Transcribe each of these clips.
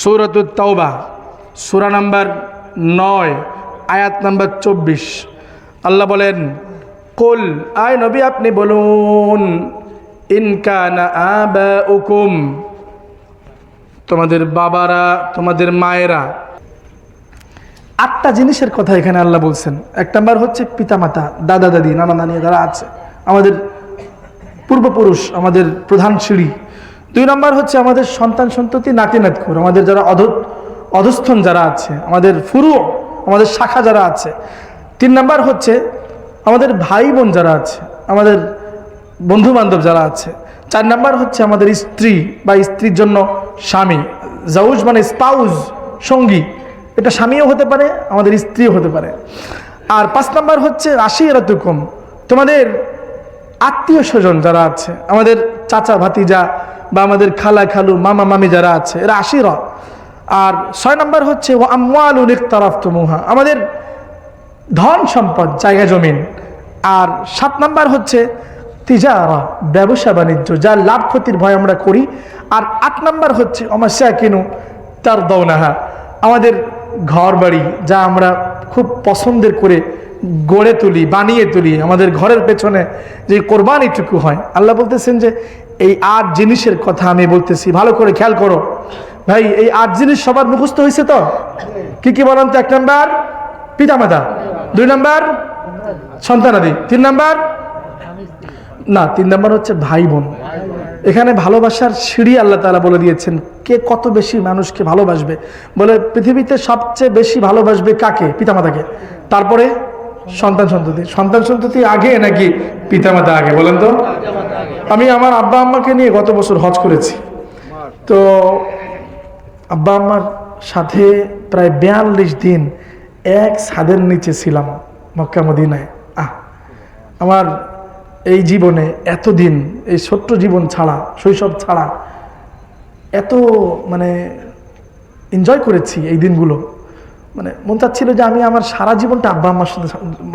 সৌরতুল তাওবা, সুরা নাম্বার নয়, আয়াত নাম্বার চব্বিশ। আল্লাহ বলেন, কুল, আয় নবী আপনি বলুন ইনকানা আবা উকুম তোমাদের বাবারা, তোমাদের মায়েরা। আটটা জিনিসের কথা এখানে আল্লাহ বলছেন। এক নাম্বার হচ্ছে পিতামাতা দাদা দাদি নানা নানি যারা আছে, আমাদের পূর্বপুরুষ, আমাদের প্রধান সিঁড়ি দুই নম্বর হচ্ছে আমাদের সন্তান সন্ততি, নাতি নাতকুর, আমাদের যারা অধ অধস্থন যারা আছে, আমাদের ফুরু, আমাদের শাখা যারা আছে। তিন নম্বর হচ্ছে আমাদের ভাই বোন যারা আছে, আমাদের বন্ধু বান্ধব যারা আছে। চার নাম্বার হচ্ছে আমাদের স্ত্রী বা স্ত্রীর জন্য স্বামী। জাউজ মানে স্পাউজ, সঙ্গী। এটা স্বামীও হতে পারে, আমাদের স্ত্রীও হতে পারে। আর পাঁচ নাম্বার হচ্ছে রাশি এরকম তোমাদের আত্মীয় স্বজন যারা আছে, আমাদের চাচা, ভাতিজা বা আমাদের খালা খালু, মামা মামি যারা আছে, এরা আশিরা। আর ছয় নম্বর হচ্ছে ও আমালুল ইকতারাফ তুমুহা আমাদের ধন সম্পদ, জায়গা জমিন। আর সাত নম্বর হচ্ছে, তিজারা, ব্যবসা বাণিজ্য যা লাভ ক্ষতির ভয় আমরা করি। আর আট নম্বর হচ্ছে অমাশা কিনু তার দৌনাহা আমাদের ঘর বাড়ি যা আমরা খুব পছন্দের করে গড়ে তুলি, বানিয়ে তুলি। আমাদের ঘরের পেছনে যে কোরবানিটুকু হয়, আল্লাহ বলতেছেন যে এই আট জিনিসের কথা আমি বলতেছি। ভালো করে খেয়াল করো। ভাই, এই আট জিনিস সবার মুখস্থ হয়েছে তো? কি কি বলেন তো? এক নাম্বার পিতামাতা দুই নাম্বার সন্তানাদি তিন নাম্বার, না, তিন নাম্বার হচ্ছে ভাই বোন। এখানে ভালোবাসার সিঁড়ি আল্লাহ তালা বলে দিয়েছেন, কে কত বেশি মানুষকে ভালোবাসবে? বলে পৃথিবীতে সবচেয়ে বেশি ভালোবাসবে কাকে? পিতামাতাকে তারপরে সন্তান সন্ততি। সন্তান সন্ততি আগে নাকি পিতামাতা আগে, বলেন তো? আমি আমার আব্বা আম্মাকে নিয়ে গত বছর হজ করেছি। তো আব্বা আম্মার সাথে প্রায় বিয়াল্লিশ দিন এক ছাদের নিচে ছিলাম মক্কা মদিনায়। আহ, আমার এই জীবনে এতদিন, এই ছোট্ট জীবন ছাড়া, শৈশব ছাড়া এত মানে এনজয় করেছি এই দিনগুলো। মানে মন চাচ্ছিল যে আমি আমার সারা জীবনটা আব্বা আম্মার সাথে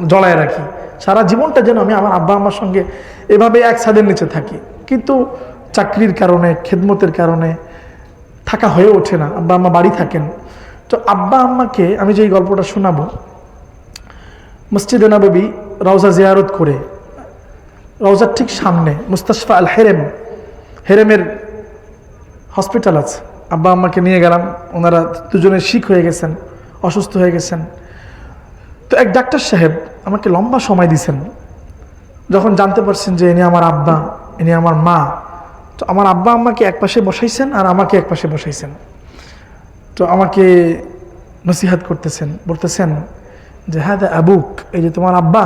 জড়ায় রাখি। সারা জীবনটা যেন আমি আমার আব্বা আম্মার সঙ্গে এভাবে এক ছাদের নিচে থাকি। কিন্তু চাকরির কারণে, খেদমতের কারণে থাকা হয়ে ওঠে না। আব্বা আম্মা বাড়ি থাকেন। তো আব্বা আম্মাকে আমি যে এই গল্পটা শোনাবো, মসজিদে নবী রওজা জিয়ারত করে, রওজার ঠিক সামনে মুস্তাশফা আল হেরেম, হেরেমের হসপিটাল আছে। আব্বা আম্মাকে নিয়ে গেলাম। ওনারা দুজনে শিখ হয়ে গেছেন। অসুস্থ হয়ে গেছেন। তো এক ডাক্তার সাহেব আমাকে লম্বা সময় দিছেন। যখন জানতে পারছেন যে ইনি আমার আব্বা, ইনি আমার মা, তো আমার আব্বা আম্মাকে এক পাশে বসাইছেন আর আমাকে এক পাশে বসাইছেন। তো আমাকে নসিহাত করতেছেন, বলতেছেন যে হ্যাঁ দা আবুক, এই যে তোমার আব্বা,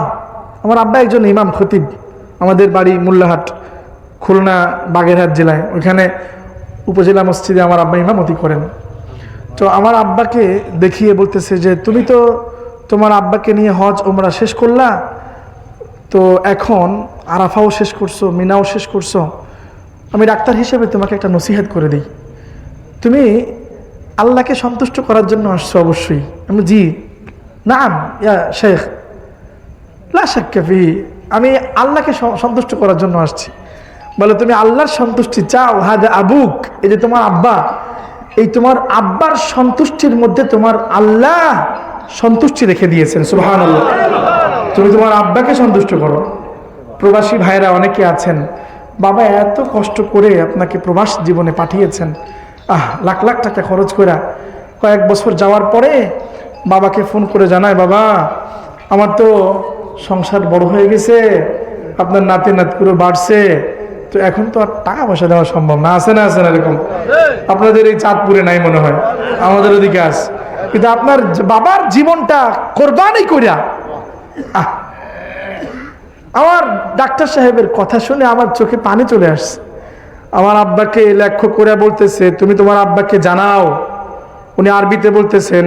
আমার আব্বা একজন ইমাম খতিব, আমাদের বাড়ি মোল্লাহাট, খুলনা বাগেরহাট জেলায়। ওইখানে উপজেলা মসজিদে আমার আব্বা ইমামতি করেন। তো আমার আব্বাকে দেখিয়ে বলতেছে যে, তুমি তো তোমার আব্বাকে নিয়ে হজ ওমরা শেষ করলা, তো এখন আরাফাও শেষ করছ, মিনাও শেষ করছ। আমি ডাক্তার হিসেবে তোমাকে একটা নসিহাত করে দিই। তুমি আল্লাহকে সন্তুষ্ট করার জন্য আসছো অবশ্যই। আমি জি। নাম, ইয়া শেখ। লা আমি আল্লাহকে সন্তুষ্ট করার জন্য আসছি। বলে, তুমি আল্লাহর সন্তুষ্টি চাও, হাদে আবুক। এই যে তোমার আব্বা এই তোমার আব্বার সন্তুষ্টির মধ্যে তোমার আল্লাহ সন্তুষ্টি রেখে দিয়েছেন সুবহান আল্লাহ তুমি তোমার আব্বাকে সন্তুষ্ট করো। প্রবাসী ভাইরা অনেকে আছেন, বাবা এত কষ্ট করে আপনাকে প্রবাস জীবনে পাঠিয়েছেন। আহ, লাখ লাখ টাকা খরচ করে কয়েক বছর যাওয়ার পরে বাবাকে ফোন করে জানায়, বাবা, আমার তো সংসার বড় হয়ে গেছে, আপনার নাতি নাতকুরো বাড়ছে তো এখন তো আর টাকা পয়সা দেওয়া সম্ভব না। আছে না আছে না এরকম? আপনাদের এই চাঁদপুরে নাই মনে হয়। আমাদের ওদিকে আস কিন্তু আপনার বাবার জীবনটা কোরবানি করিয়া আহ, আমার ডাক্তার সাহেবের কথা শুনে আমার চোখে পানি চলে আসছে। আমার আব্বাকে লক্ষ্য করে বলতেছে, তুমি তোমার আব্বাকে জানাও। উনি আরবিতে বলতেছেন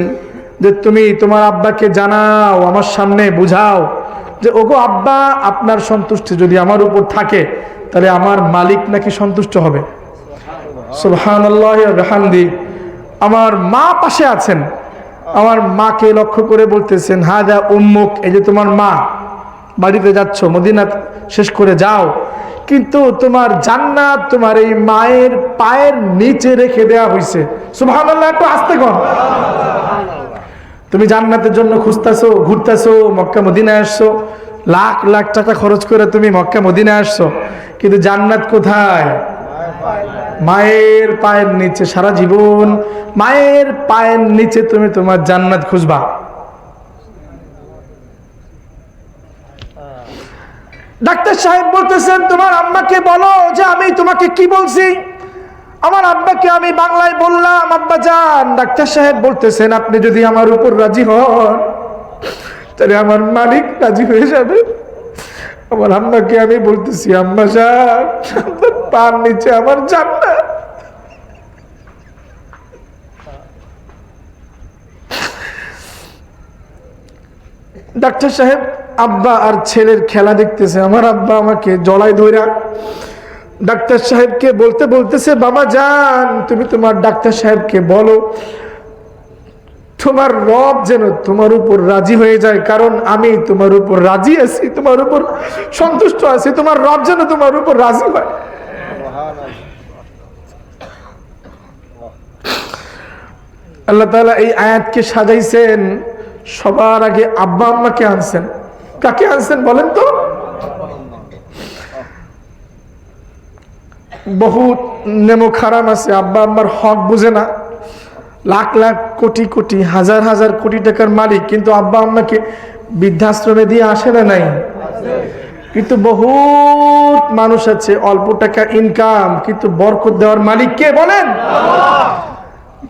যে, তুমি তোমার আব্বাকে জানাও, আমার সামনে বুঝাও। যে, ওগো আব্বা, আপনার সন্তুষ্টি যদি আমার উপর থাকে তাহলে আমার মালিক নাকি সন্তুষ্ট হবে? সুবহানাল্লাহি আমার মা পাশে আছেন। আমার মাকে লক্ষ্য করে বলতেছেন, হাজা উম্মুক, এই যে তোমার মা, বাড়িতে যাচ্ছ, মদিনা শেষ করে যাও। কিন্তু তোমার জান্নাত তোমার এই মায়ের পায়ের নিচে রেখে দেওয়া হয়েছে সুবহানাল্লাহ, একটু আসতে কম তুমি জান্নাতের জন্য খুঁজতেছো, ঘুরতেছো, মক্কা, মদিনায় আসছো। লাখ লাখ টাকা খরচ করে তুমি মক্কা, মদিনায় আসছো, কিন্তু জান্নাত কোথায়? মায়ের পায়ের নিচে সারা জীবন, মায়ের পায়ের নিচে তুমি তোমার জান্নাত খুঁজবা। ডাক্তার সাহেব বলতেছেন, তোমার আম্মাকে বলো যে আমি তোমাকে কি বলছি? আমার আব্বাকে আমি বাংলায় বললাম, আব্বা যান। ডাক্তার সাহেব বলতেছেন, আপনি যদি আমার উপর রাজি হন তাহলে আমার মালিক রাজি হয়ে যাবে। আমার আম্মাকে আমি বলতেছি, আম্মা যান আপনার পার নিচে আমার জান্নাত। ডাক্তার সাহেব, আব্বা আর ছেলের খেলা দেখতেছে, আমার আব্বা আমাকে জড়াই ধইরা। ডাক্তার সাহেবকে বলতে বলতেছে, বাবা, যান, তুমি তোমার ডাক্তার সাহেবকে বলো তোমার রব যেন তোমার উপর রাজি হয়ে যায়, কারণ আমি তোমার উপর রাজি আছি, তোমার উপর সন্তুষ্ট আছি, তোমার রব যেন তোমার উপর রাজি হয়। আল্লাহ তাআলা এই আয়াতকে সাজাইছেন, সবার আগে আব্বা আম্মাকে আনছেন। কাকে আনছেন বলেন তো? বহুত নেমো খারাপ আছে, আব্বা আম্মার হক বুঝে না। লাখ লাখ কোটি কোটি হাজার হাজার কোটি টাকার মালিক কিন্তু আব্বা আম্মাকে বৃদ্ধাশ্রমে দিয়ে আসে না নাই? কিন্তু বহুত মানুষ আছে অল্প টাকা ইনকাম কিন্তু বরকত দেওয়ার মালিক কে বলেন?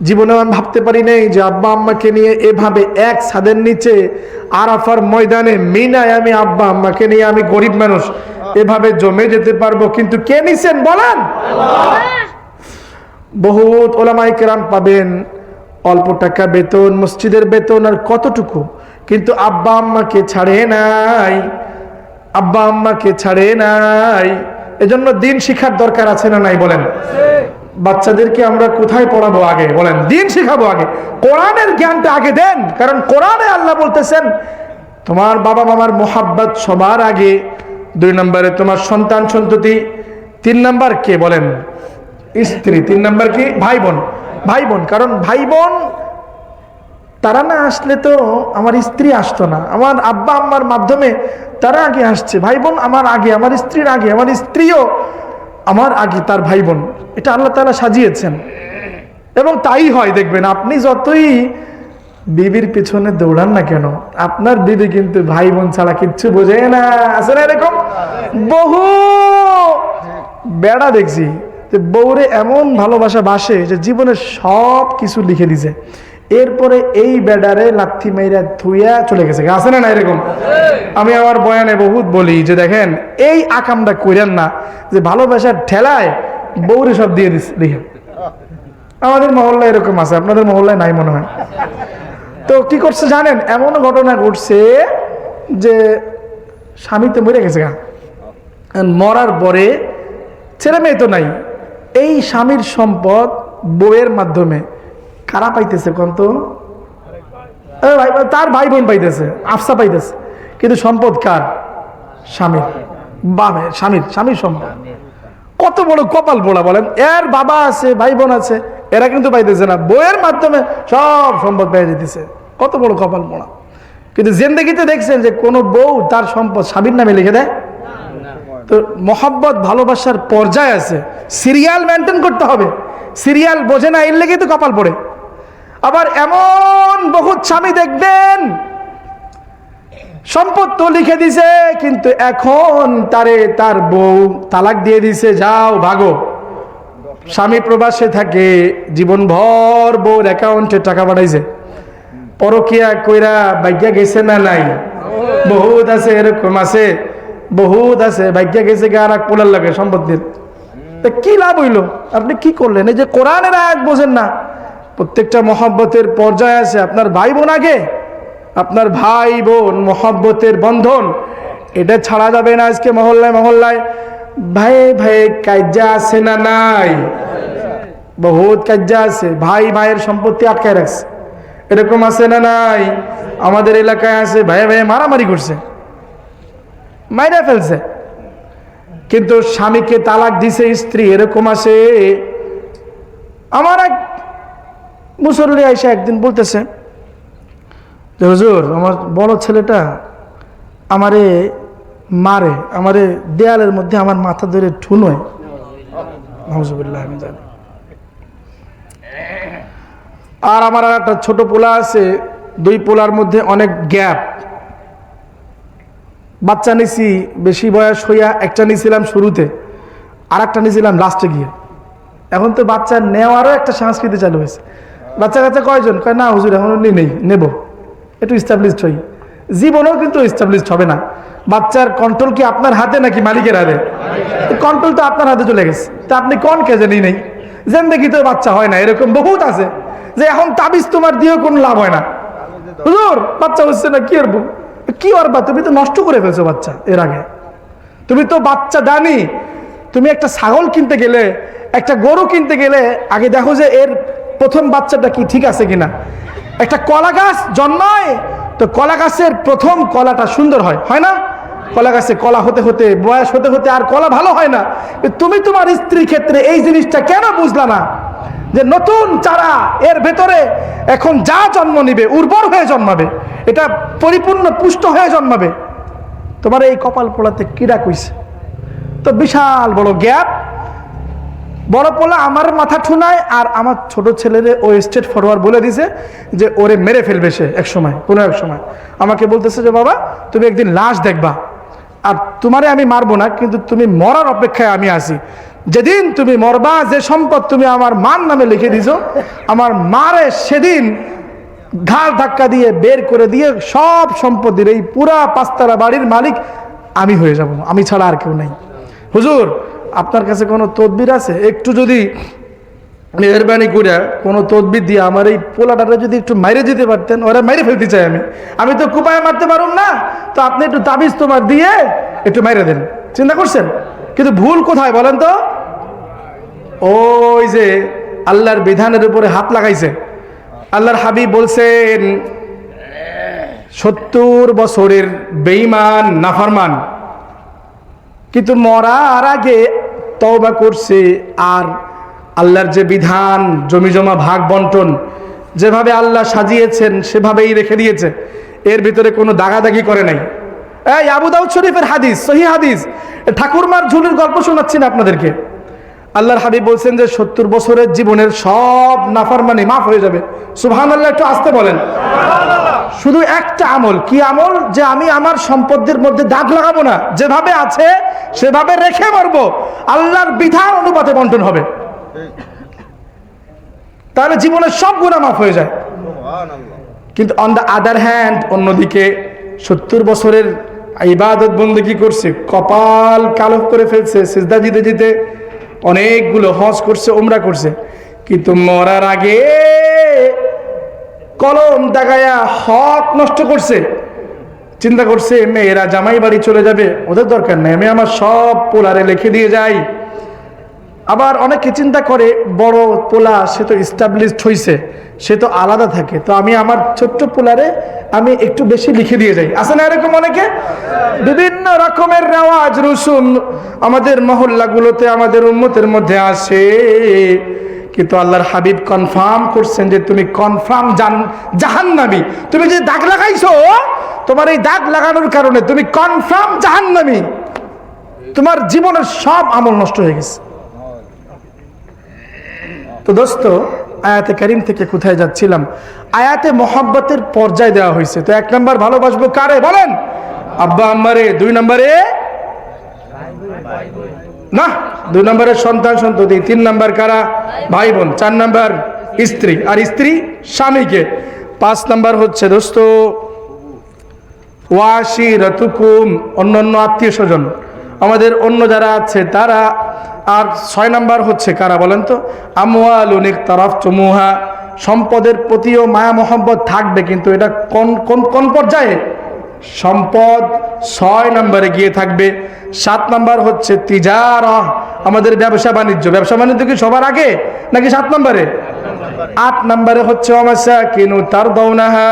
জীবনে আমি ভাবতে পারি নাই যে আব্বা আম্মাকে নিয়ে এভাবে এক ছাদের নিচে আরাফার ময়দানে মিনায় আমি আব্বা আম্মাকে নিয়ে আমি গরিব মানুষ এভাবে জমে যেতে পারব কিন্তু কে নিছেন বলেন? বহুত ওলামাই কেরাম পাবেন অল্প টাকা বেতন, মসজিদের বেতন আর কতটুকু? কিন্তু আব্বা আম্মাকে ছাড়ে নাই। আব্বা আম্মাকে ছাড়ে নাই। এজন্য দিন শিখার দরকার আছে না নাই বলেন? বাচ্চাদেরকে আমরা কোথায় পড়াবো আগে বলেন? দিন শিখাবো আগে। কোরআনের জ্ঞানটা আগে দেন, কারণ কোরআনে আল্লাহ বলতেছেন, তোমার বাবা মামার মোহাব্বত সবার আগে। দুই নম্বরে, তোমার সন্তান সন্ততি। তিন নাম্বার, কে বলেন? স্ত্রী। তিন নাম্বার কি? ভাই বোন। ভাই বোন কারণ ভাই বোন তারা না আসলে তো আমার স্ত্রী আসতো না। আমার আব্বা আম্মার মাধ্যমে তারা আগে আসছে। ভাই বোন আমার আগে, আমার স্ত্রীর আগে, আমার স্ত্রীও আমার আগে, তার ভাই বোন এটা আল্লাহ তালা সাজিয়েছেন। এবং তাই হয়, দেখবেন, আপনি যতই বিবির পিছনে দৌড়ান না কেন, আপনার বিবি কিন্তু ভাই বোন ছাড়া কিচ্ছু বোঝে না। না এরকম বহু বেড়া দেখছি। যে বউরে এমন ভালোবাসা বাসে যে জীবনের সব কিছু লিখে দিছে। এরপরে এই বেডারে লাথি মেয়েরা ধুইয়া চলে গেছে। আছে না না এরকম? আমি আমার বয়ানে বহুত বলি যে দেখেন, এই আকামটা কইরেন না যে ভালোবাসার ঠেলায় বউরে সব দিয়ে দিস লিখে আমাদের মহল্লায় এরকম আছে, আপনাদের মহল্লায় নাই মনে হয়। তো কি করছে জানেন, এমন ঘটনা ঘটছে যে স্বামী তো মরে গেছে গা। মরার পরে ছেলে মেয়ে তো নাই। এই স্বামীর সম্পদ বউয়ের মাধ্যমে। কারা পাইতেছে কোন তো? ভাই, তার ভাই বোন পাইতেছে, আফসা পাইতেছে। কিন্তু সম্পদ কার? স্বামীর। বামে, স্বামীর স্বামীর সম্পদ। কত বড় কপাল পোড়া বলেন। এর বাবা আছে, ভাই বোন আছে, এরা কিন্তু পাইতেছে না। বইয়ের মাধ্যমে সব সম্পদ পেয়ে যেতেছে। কত বড় কপাল পোড়া কিন্তু জেন্দেগিতে দেখছেন যে কোনো বউ তার সম্পদ স্বামীর নামে লিখে দেয়। তো মহব্বত, ভালোবাসার পর্যায় আছে। সিরিয়াল মেনটেন করতে হবে। সিরিয়াল বোঝে না, এর লেগে তো কপাল পড়ে। আবার এমন বহুত স্বামী দেখবেন, সম্পদ তো লিখে দিছে, কিন্তু এখন তারে তার বউ তালাক দিয়ে দিছে, যাও ভাগো। স্বামী প্রবাসে থাকে জীবন ভর বউর অ্যাকাউন্টে টাকা পাঠাইছে। পরকিয়া কইরা বাইজ্ঞা গেছে না নাই? বহুত আছে, এরকম আছে। বহুত আছে, ভাগ্যা গেছে গিয়ে আর এক পোলার লাগে সম্পত্তির। তা কি লাভ হইল? আপনি কি করলেন? এই যে কোরআনের আয়াত বোঝেন না। প্রত্যেকটা মহব্বতের পর্যায়ে আছে। আপনার ভাই বোন আগে, আপনার ভাই বোন মহব্বতের বন্ধন। এটা ছাড়া যাবে না আজকে মহল্লায় মহল্লায়। ভাই ভাই, কাজ্যা আছে না নাই? বহুত কাজ্যা আছে। ভাই, ভাইয়ের সম্পত্তি আটকায় রাখছে। এরকম আছে না নাই? আমাদের এলাকায় আছে, ভাই ভাই মারামারি করছে। মাইরা ফেলছে। কিন্তু স্বামীকে তালাক দিছে স্ত্রী, এরকম আসে আমার এক মুসল্লি আইসা একদিন বলতেছে যে, হুজুর, আমার বড় ছেলেটা আমারে মারে, আমারে দেয়ালের মধ্যে আমার মাথা ধরে ঠুনোয়। আর আমার একটা ছোট পোলা আছে, দুই পোলার মধ্যে অনেক গ্যাপ। বাচ্চা নিছি, বেশি বয়স হইয়া একটা নিছিলাম শুরুতে আর একটা নিছিলাম লাস্টে গিয়ে। এখন তো বাচ্চা নেওয়ারও একটা সংস্কৃতি চালু হয়েছে। বাচ্চা কাচ্চা কয়জন? কয়, না, হুজুর, এখন নি নেই, নেব। একটু ইস্টাবলিশড হই। জীবনেও কিন্তু ইস্টাবলিশড হবে না। বাচ্চার কন্ট্রোল কি আপনার হাতে নাকি মালিকের হাতে? কন্ট্রোল তো আপনার হাতে চলে গেছে। তা আপনি কোন কে জানি নেই? যেন দেখি তো বাচ্চা হয় না, এরকম বহুত আছে। যে এখন তাবিজ তোমার দিয়েও কোনো লাভ হয় না। হুজুর, বাচ্চা হচ্ছে না কি করব কি করবা তুমি তো নষ্ট করে ফেলছো বাচ্চা, এর আগে। তুমি তো বাচ্চা দানি। তুমি একটা ছাগল কিনতে গেলে, একটা গরু কিনতে গেলে, আগে দেখো যে এর প্রথম বাচ্চাটা কি, ঠিক আছে কিনা? একটা কলা গাছ জন্মায়, তো কলা গাছের প্রথম কলাটা সুন্দর হয় হয় না? কলা গাছে কলা হতে হতে, বয়স হতে হতে আর কলা ভালো হয় না। তুমি তোমার স্ত্রীর ক্ষেত্রে এই জিনিসটা কেন বুঝলা না? যে নতুন চারা, এর ভেতরে এখন যা জন্ম নিবে, উর্বর হয়ে জন্মাবে। এটা পরিপূর্ণ পুষ্ট হয়ে জন্মাবে। তোমার এই কপাল পোলাতে কিরা কইছে? তো বিশাল বড় গ্যাপ। বড় পোলা আমার মাথা ঠুনায় আর আমার ছোট ছেলেরে ও স্টেট ফরওয়ার্ড বলে দিছে যে ওরে মেরে ফেলবে সে এক সময় কোনো এক সময় আমাকে বলতেছে যে, বাবা, তুমি একদিন লাশ দেখবা। আর তোমারে আমি মারবো না, কিন্তু তুমি মরার অপেক্ষায় আমি আছি। যেদিন তুমি মরবা, যে সম্পদ তুমি আমার মান নামে লিখে দিছো, আমার মারে সেদিন ঘাড় ধাক্কা দিয়ে বের করে দিয়ে সব সম্পত্তির এই পুরা পাঁচতারা বাড়ির মালিক আমি হয়ে যাব। আমি ছাড়া আর কেউ নেই। হুজুর, আপনার কাছে কোনো তদবির আছে? একটু যদি মেহরবানি করে কোনো তদবির দিয়ে আমার এই পোলাটারে যদি একটু মাইরে দিতে পারতেন, ওরা মাইরে ফেলতে চাই আমি। আমি তো কুপায় মারতে পারুম না। তো আপনি একটু তাবিজ তোমার দিয়ে একটু মাইরে দেন। চিন্তা করছেন? কিন্তু ভুল কোথায় বলেন তো? ওই যে আল্লাহর বিধানের উপরে হাত লাগাইছে। আল্লাহর হাবিব বলছেন, সত্তর বছরের বেইমান নাফারমান, কিন্তু মরার আগে তওবা করছে আর আল্লাহর যে বিধান জমি জমা ভাগ বন্টন, যেভাবে আল্লাহ সাজিয়েছেন, সেভাবেই রেখে দিয়েছে। এর ভিতরে কোনো দাগাদাগি করে নাই। এই আবু দাউদ শরীফের হাদিস, সহি হাদিস। ঠাকুরমার ঝুলির গল্প শোনাচ্ছি না আপনাদেরকে। আল্লাহর হাবিব বলছেন যে সত্তর বছরের জীবনের সব নাফার মানে মাফ হয়ে যাবে। সুবহান আল্লাহ একটু আসতে বলেন। শুধু একটা আমল। কি আমল? যে আমি আমার সম্পদের মধ্যে দাগ লাগাবো না। যেভাবে আছে, সেভাবে রেখে মারবো। আল্লাহর বিধান অনুপাতে বন্টন হবে। তাহলে জীবনের সব গুণা মাফ হয়ে যায়। কিন্তু অন দ্য আদার হ্যান্ড অন্যদিকে সত্তর বছরের ইবাদত বন্দী করছে? কপাল কালো করে ফেলছে। সিজদা দিতে দিতে অনেকগুলো হজ করছে ওমরা করছে। কিন্তু মরার আগে কলম দাগায়া হক নষ্ট করছে। চিন্তা করছে, মেয়েরা জামাই বাড়ি চলে যাবে, ওদের দরকার নেই, আমি আমার সব পোলারে লিখে দিয়ে যাই। আবার অনেকে চিন্তা করে, বড় পোলা, সে তো ইস্টাবলিশড হয়েছে সে তো আলাদা থাকে, তো আমি আমার ছোট্ট পোলারে আমি একটু বেশি লিখে দিয়ে যাই। আছে না এরকম অনেকে? বিভিন্ন রকমের রেওয়াজ রসুন আমাদের মহল্লাগুলোতে, আমাদের উন্মতের মধ্যে আসে কিন্তু আল্লাহর হাবিব কনফার্ম করছেন যে তুমি কনফার্ম জান, জাহান্নামি। তুমি যে দাগ লাগাইছো, তোমার এই দাগ লাগানোর কারণে তুমি কনফার্ম জাহান্নামি। তোমার জীবনের সব আমল নষ্ট হয়ে গেছে। তো দোস্ত, আয়াতে কারিম থেকে কোথায় যাচ্ছিলাম? আয়াতে মোহাব্বতের পর্যায় দেওয়া হয়েছে। তো এক নম্বর ভালোবাসবো কারে? বলেন। আব্বা আম্মারে, দুই নম্বরে? না, দুই নম্বরের সন্তান সন্ততি, তিন নম্বর কারা? ভাই বোন, চার নম্বর স্ত্রী, আর স্ত্রী স্বামীকে। পাঁচ নম্বর হচ্ছে দোস্ত ওয়াশি রতুকুম অন্য অন্য আত্মীয় স্বজন। আমাদের অন্য যারা আছে, তারা, আর ছয় নাম্বার হচ্ছে কারা বলেন তো? আমওয়াল উনিক তরফ চমুহা সম্পদের প্রতিও মায়া মোহাম্মত থাকবে, কিন্তু এটা কোন কোন কোন পর্যায়ে? সম্পদ ছয় নম্বরে গিয়ে থাকবে। সাত নাম্বার হচ্ছে তিজার, আমাদের ব্যবসা বাণিজ্য। ব্যবসা বাণিজ্য কি সবার আগে, নাকি সাত নম্বরে? আট নম্বরে হচ্ছে অমাসা কিনু তার দৌনাহা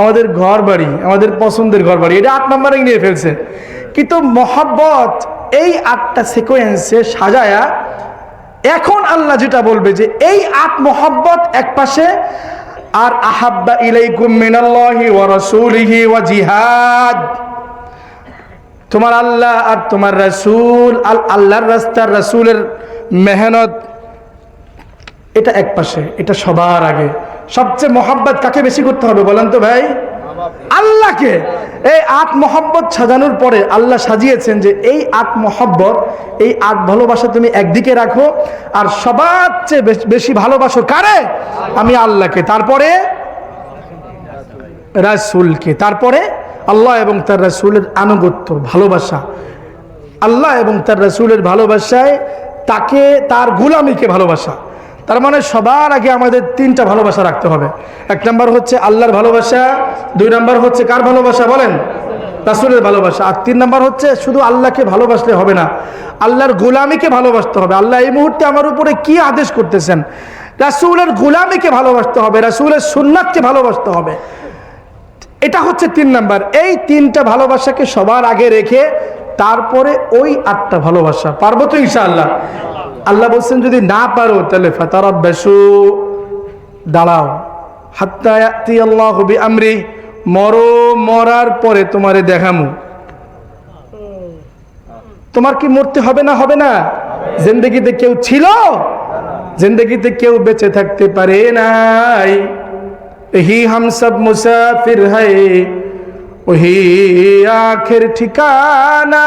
আমাদের ঘর বাড়ি আমাদের পছন্দের ঘর বাড়ি এটা আট নম্বরে নিয়ে ফেলছে। কিন্তু মহাব্বত, এই আটটা সিকোয়েন্সে সাজায়া, এখন আল্লাহ যেটা বলবে যে, এই আট মোহাব্বত এক পাশে আর আহাব্বা ইলাইকুম মিনাল্লাহি ওয়া রাসূলিহি ওয়া জিহাদ। তোমার আল্লাহ আর তোমার রাসূল, আল আল্লাহর রাস্তার রাসূলের মেহনত, এটা এক পাশে, এটা সবার আগে। সবচেয়ে মোহাব্বত কাকে বেশি করতে হবে বলেন তো ভাই? আল্লাহকে এই আট সাজানোর পরে আল্লাহ সাজিয়েছেন যে এই আট এই আট ভালোবাসা তুমি একদিকে রাখো, আর সবার চেয়ে বেশি ভালোবাসো কারে? আমি আল্লাহকে। তারপরে রাসূলকে। তারপরে আল্লাহ এবং তার রাসূলের আনুগত্য, ভালোবাসা। আল্লাহ এবং তার রাসূলের ভালোবাসায় তাকে, তার গুলামিকে ভালোবাসা। তার মানে সবার আগে আমাদের তিনটা ভালোবাসা রাখতে হবে। এক নম্বর হচ্ছে আল্লাহর ভালোবাসা, দুই নম্বর হচ্ছে কার ভালোবাসা বলেন? রাসূলের ভালোবাসা। আর তিন নম্বর হচ্ছে শুধু আল্লাহকে ভালোবাসলে হবে না, আল্লাহর গোলামিকে ভালোবাসতে হবে। আল্লাহ এই মুহূর্তে আমার উপরে কি আদেশ করতেছেন? রাসূলের গোলামিকে ভালোবাসতে হবে, রাসূলের সুন্নাতকে ভালোবাসতে হবে। এটা হচ্ছে তিন নাম্বার। এই তিনটা ভালোবাসাকে সবার আগে রেখে তারপরে ওই আটটা ভালোবাসা। পারব তো ইনশাআল্লাহ? আল্লাহ বলছেন, যদি না পারো, তাহলে ফাতারা বেসু দাঁড়াও হাত্তায়াতি আল্লাহ হবি আমরি মরো, মরার পরে তোমারে দেখামু। তোমার কি মরতে হবে না হবে না? জিন্দগিতে কেউ ছিল? জিন্দগিতে কেউ বেঁচে থাকতে পারে নাই। হি হাম সব মুসাফির হাই ওহি আখের ঠিকানা।